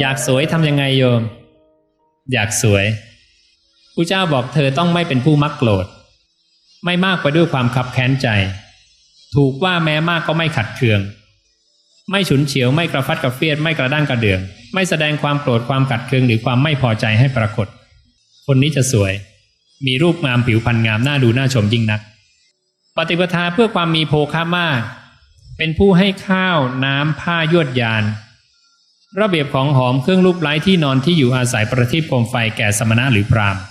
อยากสวยทำยังไงโยม อยากสวยผู้เจ้าบอกเธอต้องไม่เป็นผู้มักโกรธ ไม่มากไปด้วยความขับแค้นใจ ถูกว่าแม้มากก็ไม่ขัดเคือง ไม่ฉุนเฉียวไม่กระฟัดกระเฟียดไม่กระด้างกระเดือง ไม่แสดงความโกรธความขัดเคืองหรือความไม่พอใจให้ปรากฏ คนนี้จะสวย มีรูปงามผิวพรรณงามน่าดูน่าชมยิ่งนัก ปฏิปทาเพื่อความมีโภคะมาก เป็นผู้ให้ข้าวน้ำผ้ายวดยาน ระเบียบของหอมเครื่องรูปไล้ที่นอนที่อยู่อาศัยประทีปโคมไฟแก่สมณะหรือพราหมณ์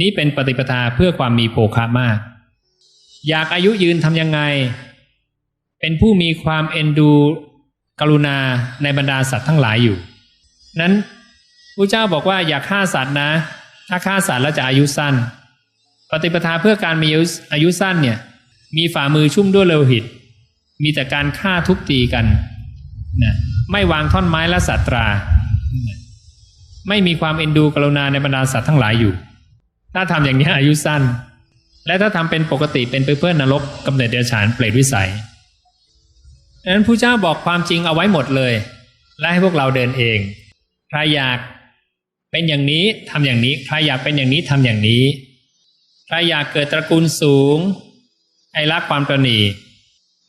นี้เป็นปฏิปทาเพื่อความมีโภคะมาก อยากอายุยืนทำยังไง เป็นผู้มีความเอ็นดู กรุณาในบรรดาสัตว์ทั้งหลายอยู่ นั้นพระเจ้าบอกว่าอย่าฆ่าสัตว์นะ ถ้าฆ่าสัตว์แล้วจะอายุสั้น ปฏิปทาเพื่อการมีอายุสั้นเนี่ย มีฝ่ามือชุ่มด้วยโลหิต มีแต่การฆ่าทุบตีกันนะ ไม่วางท่อนไม้และสัตรา ไม่มีความเอ็นดูกรุณาในบรรดาสัตว์ทั้งหลายอยู่ ถ้าทำอย่างนี้อายุสั้น และถ้าทำเป็นปกติเป็นไปเพื่อนนรกกำเนิดเดรัจฉานเปรตวิสัยดังนั้นผู้เจ้าบอกความจริงเอาไว้หมดเลย และให้พวกเราเดินเองใครอยากเป็นอย่างนี้ทำอย่างนี้ใครอยากเป็นอย่างนี้ทำอย่างนี้ใครอยากเกิดตระกูลสูงไอ้รักความตระหนี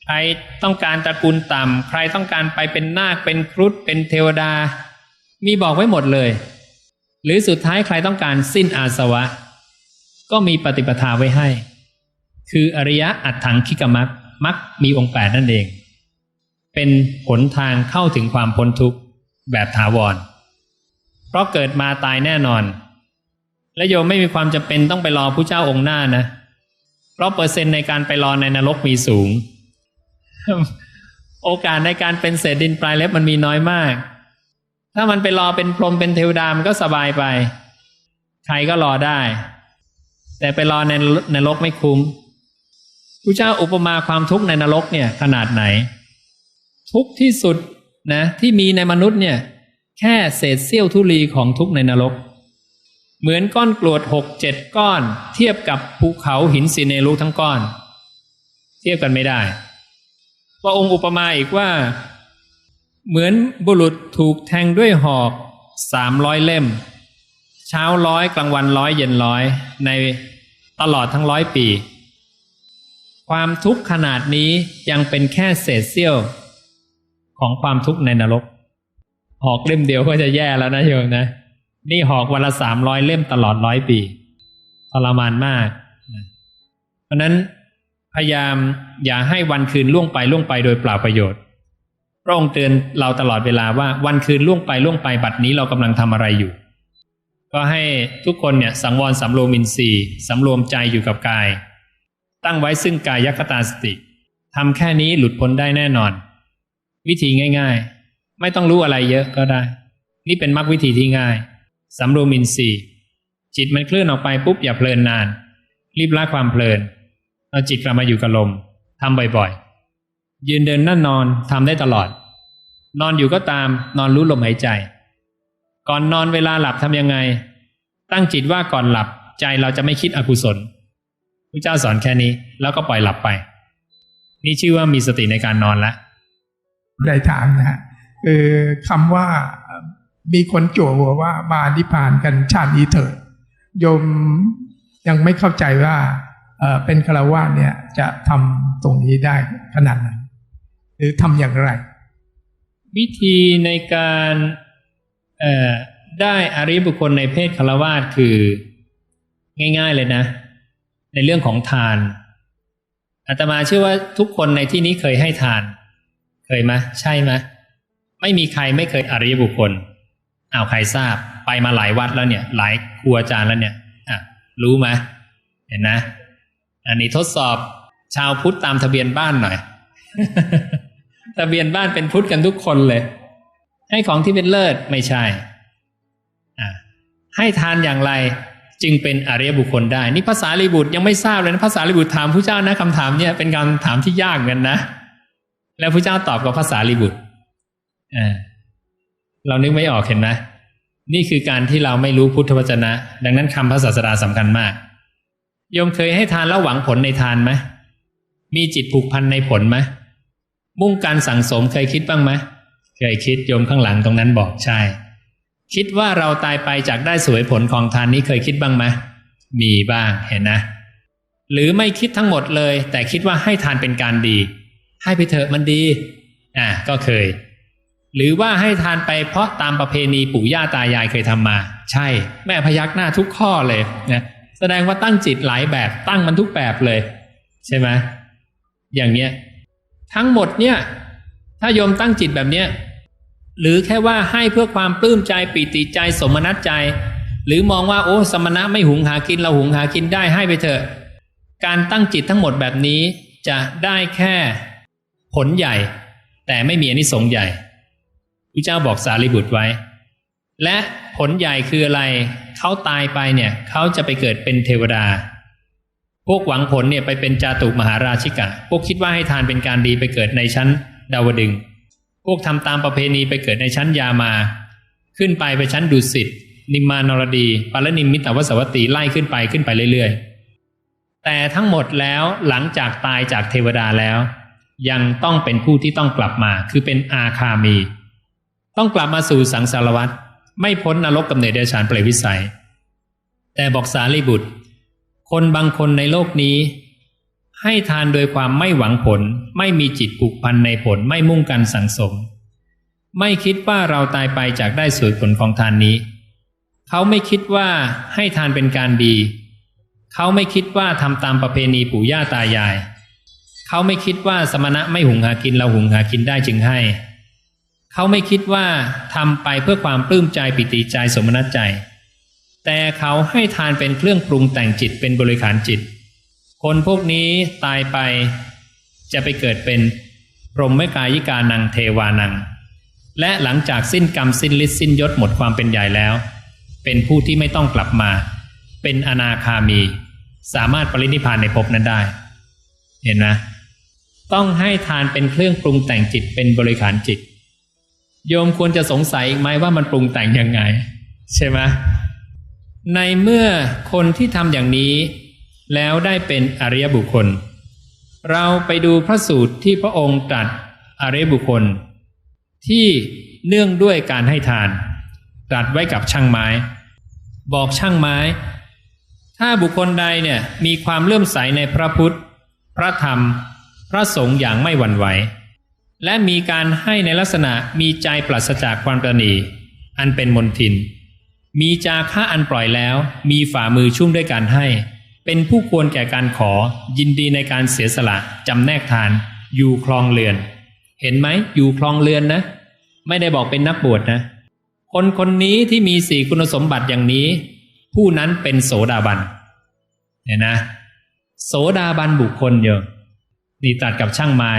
ใครต้องการตระกูลต่ำใครต้องการไปเป็นนาคเป็นครุฑเป็นเทวดา มีบอกไว้หมดเลย หรือสุดท้ายใครต้องการสิ้นอาสวะ ก็มีปฏิปทาไว้ให้ คืออริยะอัตถังคิกมักมักมีองค์แปดนั่นเอง เป็นหนทางเข้าถึงความพ้นทุกข์แบบถาวร เพราะเกิดมาตายแน่นอน และโยมไม่มีความจำเป็นต้องไปรอผู้เจ้าองค์หน้านะ เพราะเปอร์เซ็นต์ในการไปรอในนรกมีสูง โอกาสในการเป็นเศษดินปลายเล็บมันมีน้อยมาก ถ้ามันไปรอเป็นพรหมเป็นเทวดามันก็สบายไป ใครก็รอได้ แต่ไปรอในในรกไม่คุ้มพระเจ้าอุปมาความทุกข์ในนรกเนี่ยขนาดไหน ทุกข์ที่สุดนะที่มีในมนุษย์เนี่ย แค่เศษเสี้ยวทุลีของทุกข์ในนรก เหมือนก้อนกรวดหกเจ็ดก้อน เทียบกับภูเขาหินสีเนรุทั้งก้อน เทียบกันไม่ได้ พระองค์อุปมาอีกว่า เหมือนบุรุษถูกแทงด้วยหอกสามร้อยเล่ม เช้าร้อยกลางวันร้อยเย็นร้อยในตลอดทั้งร้อยปี ความทุกข์ขนาดนี้ยังเป็นแค่เศษเสี้ยวของความทุกข์ในนรก หอกเล่มเดียวก็จะแย่แล้วนะโยมนะ นี่หอกวันละสามร้อยเล่มตลอดร้อยปีทรมานมาก เพราะนั้น พยายามอย่าให้วันคืนล่วงไปล่วงไปโดยเปล่าประโยชน์ พระองค์เตือนเราตลอดเวลาว่าวันคืนล่วงไปล่วงไปบัดนี้เรากำลังทำอะไรอยู่ ก็ให้ทุกคนเนี่ยสังวรสำรวมอินทรีย์สำรวมใจอยู่กับกาย ตั้งไว้ซึ่งกายยัคตาสติทำแค่นี้หลุดพ้นได้แน่นอน วิธีง่าย ๆ ไม่ต้องรู้อะไรเยอะก็ได้ นี่เป็นมรรควิธีที่ง่ายสำรวมอินทรีย์ จิตมันเคลื่อนออกไปปุ๊บอย่าเพลินนาน รีบละความเพลิน เอาจิตกลับมาอยู่กับลมทำบ่อยๆ ยืนเดินนั่นนอนทำได้ตลอด นอนอยู่ก็ตามนอนรู้ลมหายใจ ก่อนนอนเวลาหลับทำยังไง ตั้งจิตว่าก่อนหลับใจเราจะไม่คิดอกุศลพระเจ้าสอนแค่นี้แล้วก็ปล่อยหลับไป นี่ชื่อว่ามีสติในการนอนแล้วได้ถามนะฮะคือคำว่ามีคนจั่วหัวว่ามานิพพานกันชาตินี้เถิดโยมยังไม่เข้าใจว่า เป็นคารวะเนี่ยจะทำตรงนี้ได้ขนาดไหนหรือทำอย่างไร วิธีในการได้อริบุคคลในเพศคาวาสคือง่าย ๆเลยนะ ในเรื่องของทานอาตมาเชื่อว่าทุกคนในที่นี้เคยให้ทาน เคยไหมใช่ไหมไม่มีใครไม่เคยอริยบุคคลอ้าวใครทราบไปมาหลายวัดแล้วเนี่ย หลายครูอาจารย์แล้วเนี่ยอะรู้ไหมเห็นนะ อันนี้ทดสอบชาวพุทธตามทะเบียนบ้านหน่อย ทะเบียนบ้านเป็นพุทธกันทุกคนเลย ให้ของที่เป็นเลิศไม่ใช่ให้ทานอย่างไรจึงเป็นอริยบุคคลได้ นี่ภาษาลิบุตรยังไม่ทราบเลยนะภาษาลิบุตรถามพระเจ้านะคำถามเนี่ยเป็นการถามที่ยากกันนะ แล้วพระเจ้าตอบกับภาษาลิบุตรอ่าเรานึกไม่ออกเห็นไหมนี่คือการที่เราไม่รู้พุทธวจนะ ดังนั้นคำพระศาสดาสำคัญมาก โยมเคยให้ทานแล้วหวังผลในทานไหมมีจิตผูกพันในผลไหมมุ่งการสั่งสมเคยคิดบ้างไหมเคยคิดโยมข้างหลังตรงนั้นบอกใช่ คิดว่าเราตายไปจากได้สวยผลของทานนี้เคยคิดบ้างไหมมีบ้างเห็นนะ หรือไม่คิดทั้งหมดเลย แต่คิดว่าให้ทานเป็นการดี ให้ไปเถอะมันดีอะก็เคย หรือว่าให้ทานไปเพราะตามประเพณีปู่ย่าตายายเคยทำมา ใช่ แม่พยักหน้าทุกข้อเลยนะ แสดงว่าตั้งจิตหลายแบบตั้งมันทุกแบบเลย ใช่ไหมอย่างเนี้ยทั้งหมดเนี่ยถ้าโยมตั้งจิตแบบเนี้ยหรือแค่ว่าให้เพื่อความปลื้มใจปีติใจสมนัตใจ หรือมองว่าโอ้สมณะไม่หุงหากินเราหุงหากินได้ให้ไปเถอะ การตั้งจิตทั้งหมดแบบนี้จะได้แค่ผลใหญ่ แต่ไม่มีอนิสงส์ใหญ่พระเจ้าบอกสารีบุตรไว้ และ ผลใหญ่คืออะไร เขาตายไปเนี่ย เขาจะไปเกิดเป็นเทวดา พวกหวังผลเนี่ยไปเป็นจาตุมหาราชิกะ พวกคิดว่าให้ทานเป็นการดีไปเกิดในชั้นดาวดึง พวกทำตามประเพณีไปเกิดในชั้นยามา ขึ้นไปไปชั้นดุสิต นิมมานรดีปารนิมมิตวสวัตตีไล่ขึ้นไปขึ้นไปเรื่อยๆ แต่ทั้งหมดแล้วหลังจากตายจากเทวดาแล้ว ยังต้องเป็นผู้ที่ต้องกลับมา คือเป็นอาคามี ต้องกลับมาสู่สังสารวัฏ ไม่พ้นนรกกำเนิดเดชานเปรตวิสัย แต่บอกสารีบุตร คนบางคนในโลกนี้ ให้ทานโดยความไม่หวังผล ไม่มีจิตผูกพันในผลไม่มุ่งกันสังสม ไม่คิดว่าเราตายไปจากได้สวยผลของทานนี้ เขาไม่คิดว่าให้ทานเป็นการดี เขาไม่คิดว่าทำตามประเพณีปู่ย่าตายาย เขาไม่คิดว่าสมณะไม่หุงหากินเราหุงหากินได้จึงให้ เขาไม่คิดว่าทำไปเพื่อความปลื้มใจปิติใจสมนัตใจ แต่เขาให้ทานเป็นเครื่องปรุงแต่งจิตเป็นบริขารจิต คนพวกนี้ตายไปจะไปเกิดเป็นพรหมกายิกานังเทวานัง และหลังจากสิ้นกรรมสิ้นฤทธิ์สิ้นยศหมดความเป็นใหญ่แล้ว เป็นผู้ที่ไม่ต้องกลับมา เป็นอนาคามี สามารถปรินิพพานในภพนั้นได้ เห็นไหมต้องให้ทานเป็นเครื่องปรุงแต่งจิตเป็นบริขารจิต โยมควรจะสงสัยอีกไหมว่ามันปรุงแต่งยังไง ใช่ไหมในเมื่อคนที่ทำอย่างนี้ แล้วได้เป็นอริยบุคคล เราไปดูพระสูตรที่พระองค์ตรัสอริยบุคคล ที่เนื่องด้วยการให้ทานตรัสไว้กับช่างไม้ บอกช่างไม้ ถ้าบุคคลใดเนี่ยมีความเลื่อมใสในพระพุทธ พระธรรม พระสงฆ์อย่างไม่หวั่นไหว และมีการให้ในลักษณะมีใจปราศจากความตระนีอันเป็นมนทิน มีจาค่าอันปล่อยแล้ว มีฝ่ามือชุ่มด้วยการให้ เป็นผู้ควรแก่การขอ ยินดีในการเสียสละจำแนกทาน อยู่คลองเรือน เห็นไหมอยู่คลองเรือนนะ ไม่ได้บอกเป็นนักบวชนะ คนคนนี้ที่มีสี่คุณสมบัติอย่างนี้ ผู้นั้นเป็นโสดาบันเนี่ยนะ โสดาบันบุคคลเยอะนี่ตัดกับช่างไม้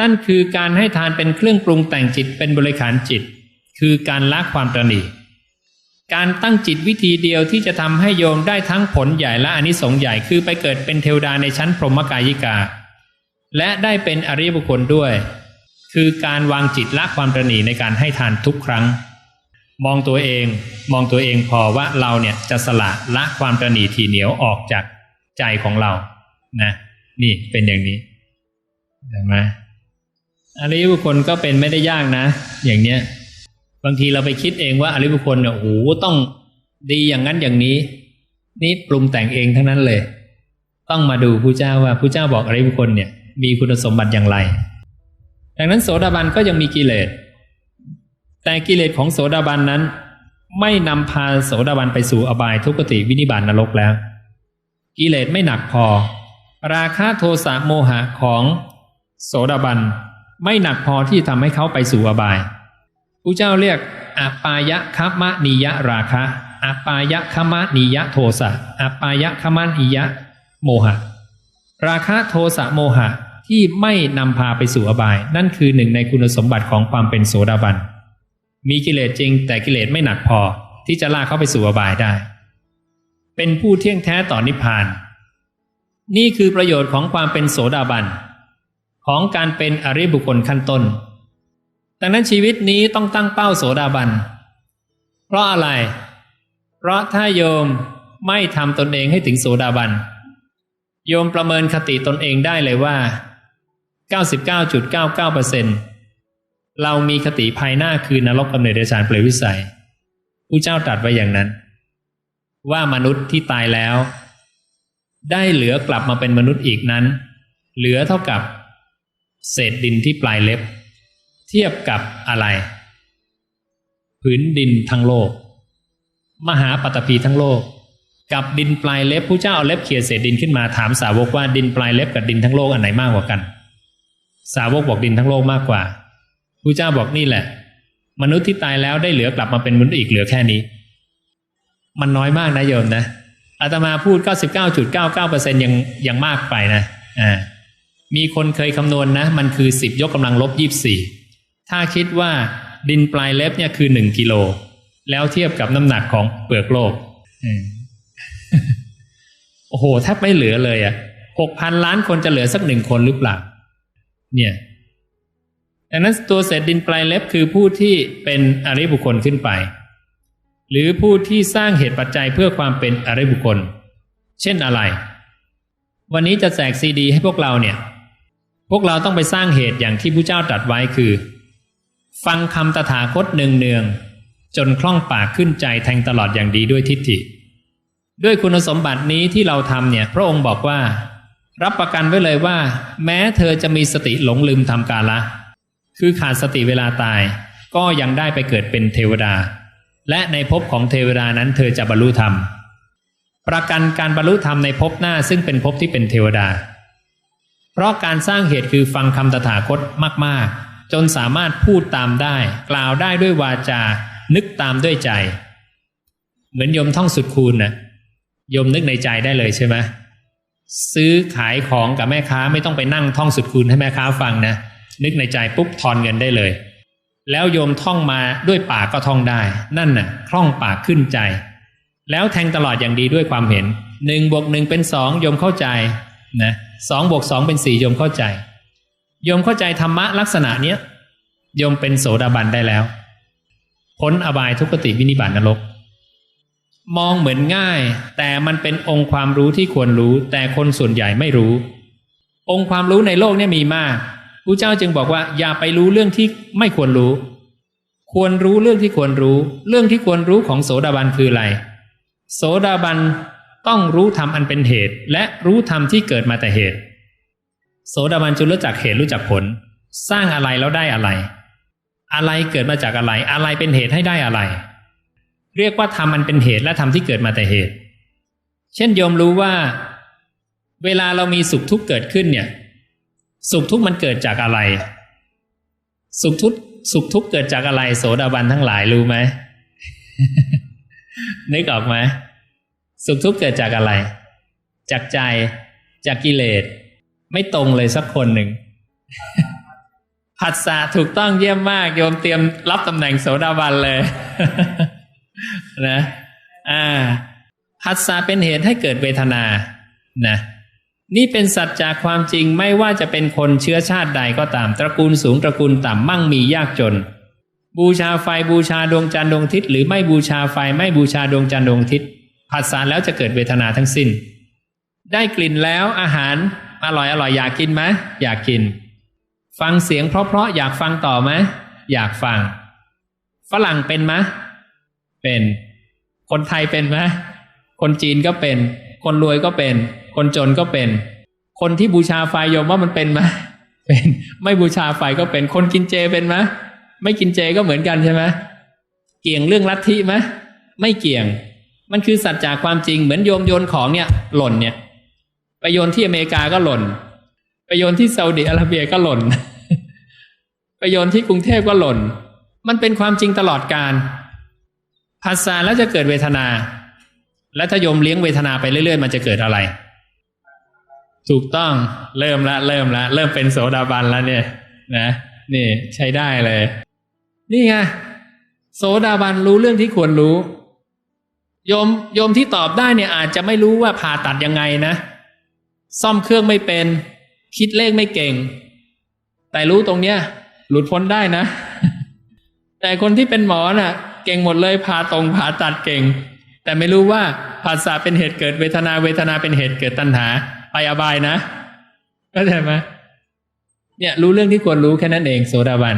นั่นคือการให้ทานเป็นเครื่องปรุงแต่งจิตเป็นบริขารจิต คือการละความตระหนี่การตั้งจิตวิธีเดียวที่จะทำให้โยมได้ทั้งผลใหญ่และอนิสงส์ใหญ่คือไปเกิดเป็นเทวดาในชั้นพรหมกายิกา และได้เป็นอริยบุคคลด้วย คือการวางจิตละความตระหนี่ในการให้ทานทุกครั้ง มองตัวเองมองตัวเองพอว่าเราเนี่ยจะสละละความตระหนี่ทีเหนียวออกจากใจของเรานะ นี่เป็นอย่างนี้เห็นไหม อริยบุคคลก็เป็นไม่ได้ยากนะ อย่างเนี้ย บางทีเราไปคิดเองว่าอริยบุคคลเนี่ยโอ้โหต้องดีอย่างนั้นอย่างนี้ นี่ปรุงแต่งเองทั้งนั้นเลย ต้องมาดูผู้เจ้าว่าผู้เจ้าบอกอริยบุคคลเนี่ย มีคุณสมบัติอย่างไร ดังนั้นโสดาบันก็ยังมีกิเลส แต่กิเลสของโสดาบันนั้น ไม่นำพาโสดาบันไปสู่อบายทุกติวินิบาตนรกแล้ว กิเลสไม่หนักพอ ราคะโทสะโมหะของโสดาบัน ไม่หนักพอที่ทำให้เขาไปสู่อบายผู้เจ้าเรียกอัปปายะคัมมะนิยะราคะอัปปายะคัมมะนิยะโทสะอัปปายะคัมมะนิยะโมหะ ราคะโทสะโมหะที่ไม่นำพาไปสู่อบาย นั่นคือหนึ่งในคุณสมบัติของความเป็นโสดาบัน มีกิเลสจริง แต่กิเลสไม่หนักพอที่จะลากเข้าไปสู่อบายได้ เป็นผู้เที่ยงแท้ต่อนิพพาน นี่คือประโยชน์ของความเป็นโสดาบัน ของการเป็นอริบุคคลขั้นต้น ดังนั้นชีวิตนี้ต้องตั้งเป้าโสดาบัน เพราะอะไร เพราะถ้าโยมไม่ทำตนเองให้ถึงโสดาบัน โยมประเมินคติตนเองได้เลยว่า 99.99%เเรามีคติภายหน้าคือนรกกำเนิดเดชานเปรตวิสัยผู้เจ้าตรัสไว้อย่างนั้น ว่ามนุษย์ที่ตายแล้ว ได้เหลือกลับมาเป็นมนุษย์อีกนั้น เหลือเท่ากับ เศษดินที่ปลายเล็บ เทียบกับอะไร ผืนดินทั้งโลก มหาปัตตภีทั้งโลก กับดินปลายเล็บผู้เจ้าเอาเล็บเขี่ยเศษดินขึ้นมาถามสาวกว่าดินปลายเล็บกับดินทั้งโลกอันไหนมากกว่ากัน สาวกบอกดินทั้งโลกมากกว่าผู้เจ้าบอกนี่แหละ มนุษย์ที่ตายแล้วได้เหลือกลับมาเป็นมนุษย์อีกเหลือแค่นี้ มันน้อยมากนะโยมนะอาตมาพูด 99.99%ยังยังมากไปนะอ่า มีคนเคยคำนวณนะ มันคือ 10 ยกกำลังลบ 24 ถ้าคิดว่าดินปลายเล็บเนี่ยคือ 1 กิโล แล้วเทียบกับน้ำหนักของเปลือกโลกอโอ้โหแทบไม่เหลือเลยอะ่ะหกพันล้านคนจะเหลือสักหนึ่งคนหรือเปล่า เนี่ยดังนั้นตัวเศษดินปลายเล็บคือผู้ที่เป็นอริบุคคลขึ้นไป หรือผู้ที่สร้างเหตุปัจจัยเพื่อความเป็นอริบุคคล เช่นอะไร วันนี้จะแจกซีดี ให้พวกเราเนี่ย พวกเราต้องไปสร้างเหตุอย่างที่พระเจ้าตรัสไว้คือ ฟังคำตถาคตเนืองๆจนคล่องปากขึ้นใจแทงตลอดอย่างดีด้วยทิฏฐิ ด้วยคุณสมบัตินี้ที่เราทำเนี่ยพระองค์บอกว่า รับประกันไว้เลยว่า แม้เธอจะมีสติหลงลืมทำกาละ คือขาดสติเวลาตาย ก็ยังได้ไปเกิดเป็นเทวดา และในภพของเทวดานั้นเธอจะบรรลุธรรม ประกันการบรรลุธรรมในภพหน้าซึ่งเป็นภพที่เป็นเทวดา เพราะการสร้างเหตุคือฟังคำตถาคตมาก ๆ จนสามารถพูดตามได้ กล่าวได้ด้วยวาจา นึกตามด้วยใจ เหมือนโยมท่องสุดคูณนะโยมนึกในใจได้เลยใช่ไหมซื้อขายของกับแม่ค้าไม่ต้องไปนั่งท่องสุดคูณให้แม่ค้าฟังนะ นึกในใจปุ๊บทอนเงินได้เลย แล้วโยมท่องมาด้วยปากก็ท่องได้ นั่นน่ะ คล่องปากขึ้นใจ แล้วแทงตลอดอย่างดีด้วยความเห็นหนึ่งบวกหนึ่งเป็นสองโยมเข้าใจ นะสองบวกสองเป็นสี่โยมเข้าใจ โยมเข้าใจธรรมะลักษณะเนี้ยโยมเป็นโสดาบันได้แล้ว พ้นอบายทุกติวินิบาตนรก มองเหมือนง่าย แต่มันเป็นองค์ความรู้ที่ควรรู้ แต่คนส่วนใหญ่ไม่รู้ องค์ความรู้ในโลกเนี่ยมีมากพระเจ้าจึงบอกว่าอย่าไปรู้เรื่องที่ไม่ควรรู้ ควรรู้เรื่องที่ควรรู้ เรื่องที่ควรรู้ของโสดาบันคืออะไร โสดาบัน ต้องรู้ธรรมอันเป็นเหตุ และรู้ธรรมที่เกิดมาแต่เหตุ โสดาบันจะรู้จักเหตุรู้จักผล สร้างอะไรแล้วได้อะไร อะไรเกิดมาจากอะไร อะไรเป็นเหตุให้ได้อะไร เรียกว่าธรรมมันเป็นเหตุและธรรมที่เกิดมาแต่เหตุ เช่นโยมรู้ว่า เวลาเรามีสุขทุกข์เกิดขึ้นเนี่ย สุขทุกข์มันเกิดจากอะไร สุขทุกข์สุขทุกข์เกิดจากอะไร โสดาบันทั้งหลายรู้ไหมนึกออกไหม สุขทุกข์เกิดจากอะไร จากใจ จากกิเลส ไม่ตรงเลยสักคนหนึ่ง ผัสสะถูกต้องเยี่ยมมาก โยมเตรียมรับตำแหน่งโสดาบันเลย นะ อ่า ผัสสะเป็นเหตุให้เกิดเวทนา นะ นี่เป็นสัจจากความจริงไม่ว่าจะเป็นคนเชื้อชาติใดก็ตาม ตระกูลสูงตระกูลต่ำมั่งมียากจนบูชาไฟบูชาดวงจันทร์ดวงอาทิตย์หรือไม่บูชาไฟไม่บูชาดวงจันทร์ดวงอาทิตย์ ผัสสะแล้วจะเกิดเวทนาทั้งสิ้น ได้กลิ่นแล้วอาหารอร่อยอร่อยอยากกินไหมอยากกิน ฟังเสียงเพราะๆอยากฟังต่อไหมอยากฟัง ฝรั่งเป็นไหมเป็น คนไทยเป็นไหมคนจีนก็เป็น คนรวยก็เป็น คนจนก็เป็น คนที่บูชาไฟยมว่ามันเป็นไหมเป็น ไม่บูชาไฟก็เป็น คนกินเจเป็นไหมไม่กินเจก็เหมือนกันใช่ไหมเกี่ยงเรื่องลัทธิไหมไม่เกี่ยง มันคือสัจจากความจริงเหมือนโยมโยนของเนี่ย หล่นเนี่ยไปโยนที่อเมริกาก็หล่นไปโยนที่ซาอุดิอาระเบียก็หล่นไปโยนที่กรุงเทพก็หล่น มันเป็นความจริงตลอดการภาษาแล้วจะเกิดเวทนา และถ้าโยมเลี้ยงเวทนาไปเรื่อยๆ มันจะเกิดอะไร ถูกต้องเริ่มละ เริ่มละ เริ่มเป็นโสดาบันแล้วเนี่ย นะนี่ใช้ได้เลย นี่ไงโสดาบันรู้เรื่องที่ควรรู้ โยมโยมที่ตอบได้เนี่ยอาจจะไม่รู้ว่าผ่าตัดยังไงนะ ซ่อมเครื่องไม่เป็น คิดเลขไม่เก่ง แต่รู้ตรงเนี้ย หลุดพ้นได้นะ แต่คนที่เป็นหมอน่ะ เก่งหมดเลยผ่าตรงผ่าตัดเก่ง แต่ไม่รู้ว่าภาษาเป็นเหตุเกิดเวทนาเวทนาเป็นเหตุเกิดตัณหา ไปอบายนะเข้าใจไหมเนี่ย รู้เรื่องที่ควรรู้แค่นั้นเองโสดาบัน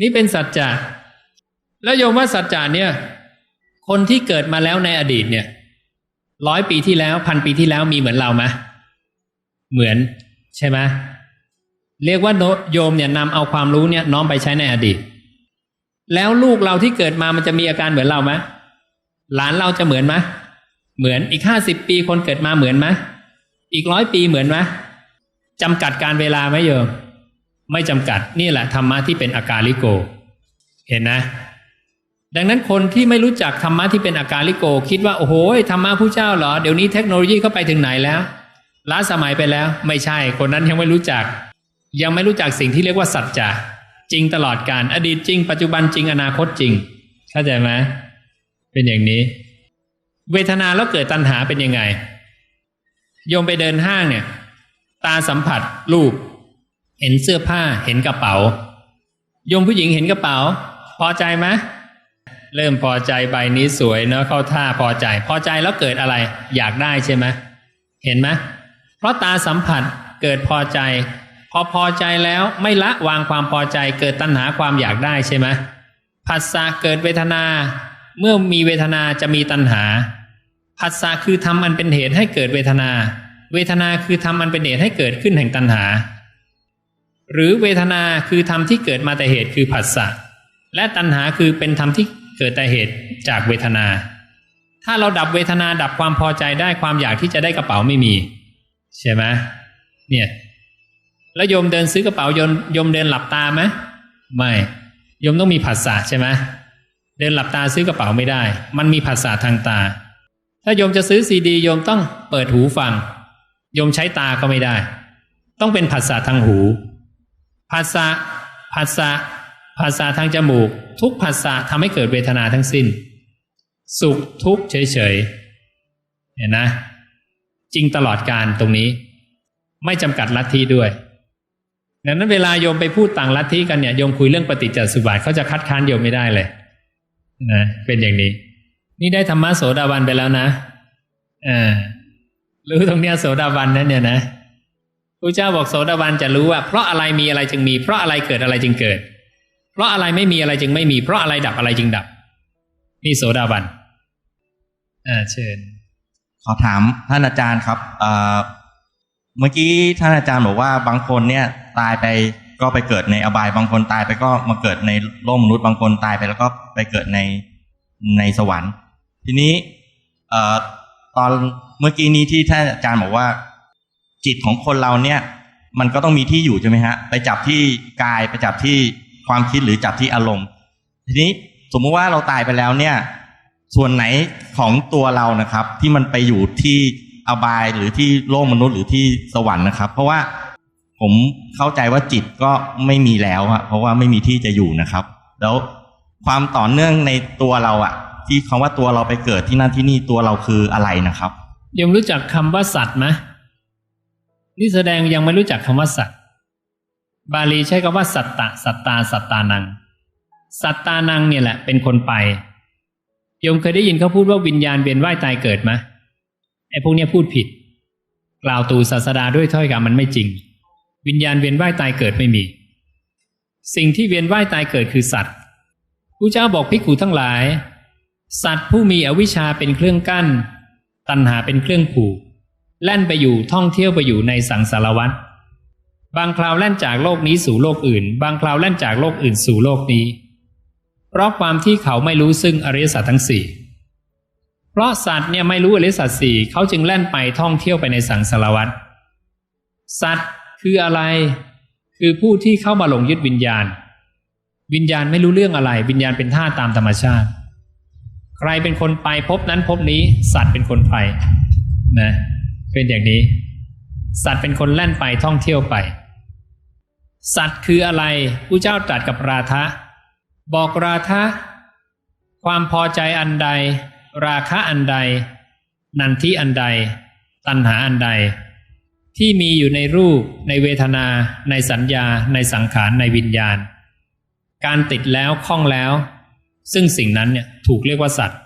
นี่เป็นสัจจะแล้วโยมว่าสัจจะเนี่ย คนที่เกิดมาแล้วในอดีตเนี่ยร้อยปีที่แล้วพันปีที่แล้วมีเหมือนเราไหมเหมือนใช่ไหมเรียกว่าโยมเนี่ยนำเอาความรู้เนี่ยน้อมไปใช้ในอดีต แล้วลูกเราที่เกิดมามันจะมีอาการเหมือนเราไหมหลานเราจะเหมือนไหมเหมือนอีกห้าสิบปีคนเกิดมาเหมือนไหมอีกร้อยปีเหมือนไหมจำกัดการเวลาไหมโยม ไม่จำกัดนี่แหละธรรมะที่เป็นอากาลิโก เห็นนะ ดังนั้นคนที่ไม่รู้จักธรรมะที่เป็นอาการลิโก คิดว่าโอ้โหธรรมะผู้เจ้าเหรอ เดี๋ยวนี้เทคโนโลยีเข้าไปถึงไหนแล้วล้าสมัยไปแล้ว ไม่ใช่ คนนั้นยังไม่รู้จัก ยังไม่รู้จักสิ่งที่เรียกว่าสัจจะจริงตลอดการอดีตจริง ปัจจุบันจริงอนาคตจริง เข้าใจไหมเป็นอย่างนี้ เวทนาแล้วเกิดตัณหาเป็นยังไงโยมไปเดินห้างเนี่ย ตาสัมผัส รูป เห็นเสื้อผ้าเห็นกระเป๋าโยมผู้หญิงเห็นกระเป๋า พอใจไหม เริ่มพอใจใบนี้สวยเนอะเข้าท่าพอใจ พอใจแล้วเกิดอะไร อยากได้ใช่ไหมเห็นไหมเพราะตาสัมผัสเกิดพอใจ พอพอใจแล้วไม่ละวางความพอใจเกิดตัณหาความอยากได้ใช่ไหมผัสสะเกิดเวทนา เมื่อมีเวทนาจะมีตัณหาผัสสะคือทำอันเป็นเหตุให้เกิดเวทนา เวทนาคือทำอันเป็นเหตุให้เกิดขึ้นแห่งตัณหา หรือเวทนาคือธรรมที่เกิดมาแต่เหตุคือผัสสะและตัณหาคือเป็นธรรมที่ เกิดแต่เหตุจากเวทนา ถ้าเราดับเวทนาดับความพอใจได้ความอยากที่จะได้กระเป๋าไม่มี ใช่ไหมเนี่ยแล้วโยมเดินซื้อกระเป๋าโยมโยมเดินหลับตาไหมไม่โยมต้องมีผัสสะใช่ไหมเดินหลับตาซื้อกระเป๋าไม่ได้ มันมีผัสสะทางตา ถ้าโยมจะซื้อซีดีโยมต้องเปิดหูฟังโยมใช้ตาก็ไม่ได้ ต้องเป็นผัสสะทางหูผัสสะผัสสะ ผัสสะทางจมูก ทุกผัสสะทำให้เกิดเวทนาทั้งสิ้น สุขทุกข์เฉยๆเห็นนะ จริงตลอดการตรงนี้ ไม่จำกัดลัทธิด้วยดังนั้นเวลาโยมไปพูดต่างลัทธิกันเนี่ยโยมคุยเรื่องปฏิจจสุบาทเขาจะคัดค้านโยมไม่ได้เลยนะเป็นอย่างนี้ นี่ได้ธรรมะโสดาบันไปแล้วนะอ่ารู้ตรงเนี้ยโสดาบันนั่นเนี่ยนะพระเจ้าบอกโสดาบันจะรู้ว่า เพราะอะไรมีอะไรจึงมี เพราะอะไรเกิดอะไรจึงเกิด เพราะอะไรไม่มีอะไรจึงไม่มี เพราะอะไรดับอะไรจึงดับ นี่โสดาบันอ่าเชิญ ขอถามท่านอาจารย์ครับเอ่อเมื่อกี้ท่านอาจารย์บอกว่าบางคนเนี่ยตายไปก็ไปเกิดในอบายบางคนตายไปก็มาเกิดในโลกมนุษย์บางคนตายไปแล้วก็ไปเกิดในในสวรรค์ ทีนี้เอ่อตอนเมื่อกี้นี้ที่ท่านอาจารย์บอกว่า จิตของคนเราเนี่ย มันก็ต้องมีที่อยู่ใช่ไหมฮะ ไปจับที่กายไปจับที่ ความคิดหรือจับที่อารมณ์ ทีนี้สมมุติว่าเราตายไปแล้วเนี่ย ส่วนไหนของตัวเรานะครับ ที่มันไปอยู่ที่อบายหรือที่โลกมนุษย์หรือที่สวรรค์นะครับ เพราะว่าผมเข้าใจว่าจิตก็ไม่มีแล้วอะเพราะว่าไม่มีที่จะอยู่นะครับ แล้วความต่อเนื่องในตัวเราอะที่คำว่าตัวเราไปเกิดที่นั่นที่นี่ตัวเราคืออะไรนะครับโยมรู้จักคำว่าสัตว์ไหมนี่แสดงยังไม่รู้จักคำว่าสัตว์ บาลีใช้คำว่าสัตตะสัตตาสัตตานัง สัตตานังเนี่ยแหละ เป็นคนไปโยมเคยได้ยินเขาพูดว่าวิญญาณเวียนว่ายตายเกิดไหมไอ้พวกเนี้ยพูดผิด กล่าวตูศาสดาด้วยถ้อยคำมันไม่จริง วิญญาณเวียนว่ายตายเกิดไม่มี สิ่งที่เวียนว่ายตายเกิดคือสัตว์ผู้เจ้าบอกภิกขุทั้งหลาย สัตว์ผู้มีอวิชชาเป็นเครื่องกั้น ตัณหาเป็นเครื่องผูกแล่นไปอยู่ท่องเที่ยวไปอยู่ในสังสารวัฏ บางคราวแล่นจากโลกนี้สู่โลกอื่น บางคราวแล่นจากโลกอื่นสู่โลกนี้ เพราะความที่เขาไม่รู้ซึ่งอริยสัจทั้งสี่เพราะสัตว์เนี่ยไม่รู้อริยสัจสี่เขาจึงแล่นไปท่องเที่ยวไปในสังสารวัฏสัตว์คืออะไร คือผู้ที่เข้ามาหลงยึดวิญญาณ วิญญาณไม่รู้เรื่องอะไร วิญญาณเป็นท่าตามธรรมชาติ ใครเป็นคนไปพบนั้นพบนี้ สัตว์เป็นคนไปนะเป็นอย่างนี้ สัตว์เป็นคนแล่นไปท่องเที่ยวไป สัตว์คืออะไรผู้เจ้าตรัสกับราทะบอกราทะความพอใจอันใด ราคะอันใด นันทิอันใด ตัณหาอันใด ที่มีอยู่ในรูป ในเวทนา ในสัญญา ในสังขาร ในวิญญาณ การติดแล้วคล้องแล้ว ซึ่งสิ่งนั้นเนี่ยถูกเรียกว่าสัตว์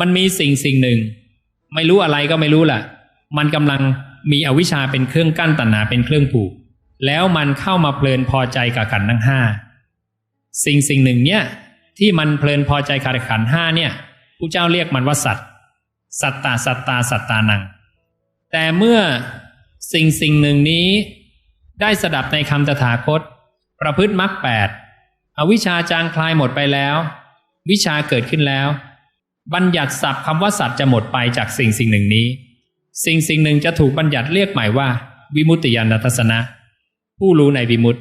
มันมีสิ่งสิ่งหนึ่ง ไม่รู้อะไรก็ไม่รู้แหละมันกำลังมีอวิชชาเป็นเครื่องกั้นตัณหาเป็นเครื่องผูก แล้วมันเข้ามาเพลินพอใจกับขันทั้งห้าสิ่งสิ่งหนึ่งเนี่ยที่มันเพลินพอใจขัดขันห้าเนี่ยผู้เจ้าเรียกมันว่าสัตว์สัตตาสัตตาสัตตานัง แต่เมื่อสิ่งสิ่งหนึ่งนี้ ได้สดับในคำตถาคต ประพฤติมรรคแปดอวิชชาจางคลายหมดไปแล้ว วิชาเกิดขึ้นแล้ว บัญญัติศัพท์คำว่าสัตว์จะหมดไปจากสิ่งสิ่งหนึ่งนี้ สิ่งสิ่งหนึ่งจะถูกบัญญัติเรียกใหม่ว่า วิมุตติยานทัศนะ ผู้รู้ในวิมุตติ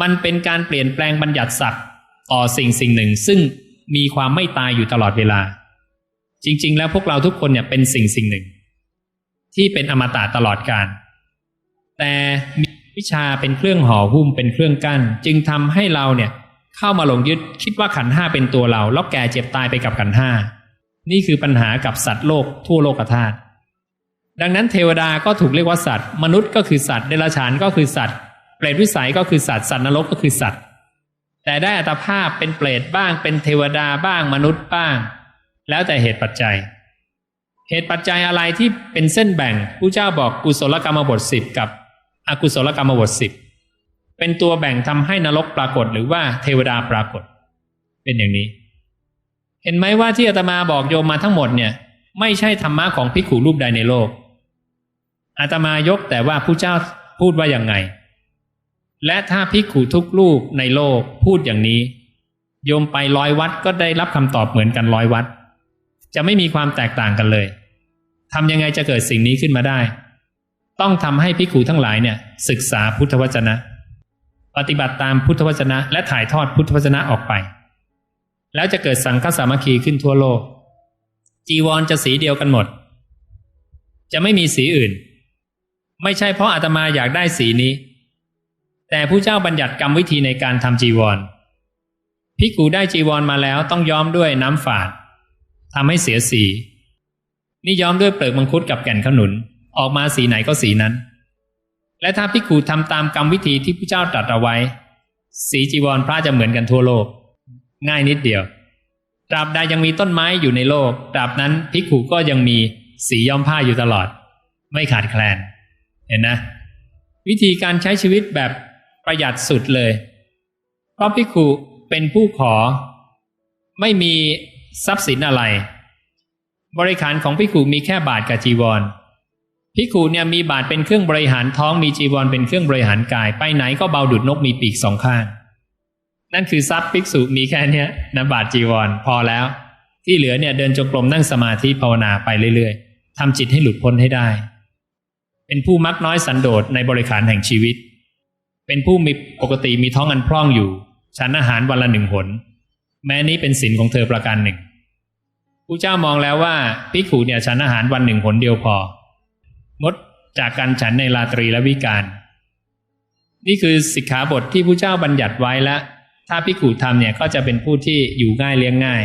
มันเป็นการเปลี่ยนแปลงบัญญัติศัพท์ต่อสิ่งสิ่งหนึ่ง ซึ่งมีความไม่ตายอยู่ตลอดเวลา จริง ๆ แล้วพวกเราทุกคนเนี่ยเป็นสิ่งสิ่งหนึ่ง ที่เป็นอมตะตลอดกาลแต่มีวิชาเป็นเครื่องห่อหุ้มเป็นเครื่องกั้น จึงทำให้เราเนี่ยเข้ามาหลงยึดคิดว่าขันห้าเป็นตัวเรา แล้วแก่เจ็บตายไปกับขันห้านี่คือปัญหากับสัตว์โลกทั่วโลกธาตุ ดังนั้นเทวดาก็ถูกเรียกว่าสัตว์ มนุษย์ก็คือสัตว์เดรัจฉานก็คือสัตว์ เปรตวิสัยก็คือสัตว์สัตว์นรกก็คือสัตว์ แต่ได้อัตภาพเป็นเปรตบ้าง เป็นเทวดาบ้างมนุษย์บ้าง แล้วแต่เหตุปัจจัย เหตุปัจจัยอะไรที่เป็นเส้นแบ่งผู้เจ้าบอกกุศลกรรมบทสิบกับอกุศลกรรมบทสิบเป็นตัวแบ่งทำให้นรกปรากฏหรือว่าเทวดาปรากฏ เป็นอย่างนี้ เห็นไหมว่าที่อาตมาบอกโยมมาทั้งหมดเนี่ย ไม่ใช่ธรรมะของภิขุรูปใดในโลก อาตมายกแต่ว่าผู้เจ้าพูดว่าอย่างไง และถ้าภิกขุทุกรูปในโลกพูดอย่างนี้ โยมไปร้อยวัดก็ได้รับคำตอบเหมือนกันร้อยวัด จะไม่มีความแตกต่างกันเลยทำยังไงจะเกิดสิ่งนี้ขึ้นมาได้ ต้องทำให้ภิกขุทั้งหลายเนี่ย ศึกษาพุทธวจนะ ปฏิบัติตามพุทธวจนะ และถ่ายทอดพุทธวจนะออกไป แล้วจะเกิดสังฆสามัคคีขึ้นทั่วโลก จีวรจะสีเดียวกันหมด จะไม่มีสีอื่น ไม่ใช่เพราะอาตมาอยากได้สีนี้ แต่ผู้เจ้าบัญญัติกรรมวิธีในการทำจีวรภิกขุได้จีวรมาแล้วต้องย้อมด้วยน้ำฝาดทำให้เสียสี นี่ย้อมด้วยเปลือกมังคุดกับแก่นขนุน ออกมาสีไหนก็สีนั้น และถ้าภิกขุทำตามกรรมวิธีที่พระเจ้าตรัสเอาไว้ สีจีวรพระจะเหมือนกันทั่วโลก ง่ายนิดเดียวตราบใดยังมีต้นไม้อยู่ในโลกตราบนั้นภิกขุก็ยังมีสีย้อมผ้าอยู่ตลอด ไม่ขาดแคลน เห็นนะ วิธีการใช้ชีวิตแบบประหยัดสุดเลยเพราะภิกขุเป็นผู้ขอ ไม่มีทรัพย์สินอะไร บริขารของภิกขุมีแค่บาทกับจีวรภิกขุเนี่ยมีบาทเป็นเครื่องบริหารท้องมีจีวรเป็นเครื่องบริหารกาย ไปไหนก็เบาดุดนกมีปีกสองข้าง นั่นคือทรัพย์ภิกษุมีแค่เนี้ยนะบาทจีวรพอแล้ว ที่เหลือเนี่ยเดินจงกรมนั่งสมาธิภาวนาไปเรื่อยๆทำจิตให้หลุดพ้นให้ได้ เป็นผู้มักน้อยสันโดษในบริขารแห่งชีวิต เป็นผู้มีปกติมีท้องอันพร่องอยู่ฉันอาหารวันละหนึ่งหน แม้นี้เป็นศีลของเธอประการหนึ่งผู้เจ้ามองแล้วว่าภิกขุเนี่ยฉันอาหารวันหนึ่งหนเดียวพองดจากการฉันในราตรีและวิการ นี่คือสิกขาบทที่ผู้เจ้าบัญญัติไว้แล้วถ้าภิกขุทำเนี่ยก็จะเป็นผู้ที่อยู่ง่ายเลี้ยงง่าย